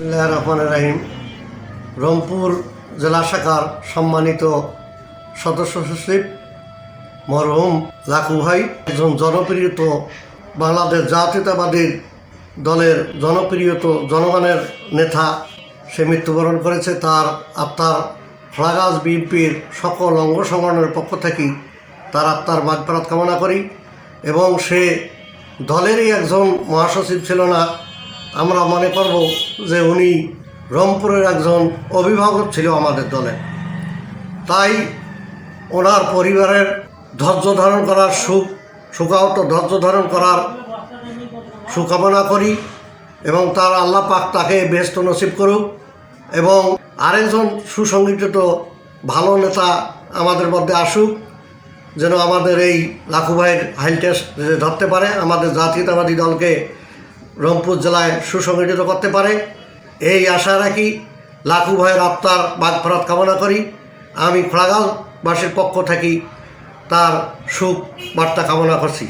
রহমান রাহিম। রংপুর জেলা শাখার সম্মানিত সদস্য সচিব, মরহুম লাকু ভাই, একজন জনপ্রিয় বাংলাদেশ জাতীয়তাবাদী দলের জনপ্রিয় জনগণের নেতা। সে মৃত্যুবরণ করেছে তার আত্মার ফ্লাগাজ বিএনপির সকল অঙ্গ সংগঠনের পক্ষ থেকে। তার আত্মার মাগফরাত কামনা করি এবং সে দলেরই একজন মহাসচিব ছিল না আমরা মনে করব যে উনি রংপুরের একজন অভিভাবক ছিল আমাদের দলে। তাই ওনার পরিবারের ধৈর্য ধারণ করার সুখ, সুখাহত ধৈর্য ধারণ করার সুকামনা করি এবং তার আল্লাহ পাক তাকে বেস্ত নসিব করুক এবং আরেকজন সুসংগঠিত ভালো নেতা আমাদের মধ্যে আসুক, যেন আমাদের এই লাখু ভাইয়ের হাইল টেস্ট ধরতে পারে, আমাদের জাতীয়তাবাদী দলকে রংপুর জেলায় সুসংগঠিত করতে পারে। এই আশা রাখি লাখু ভাইয়ের আত্মার বাগফরাত কামনা করি। আমি খোলাগালবাসীর পক্ষ থাকি তার সুখ বার্তা কামনা করছি।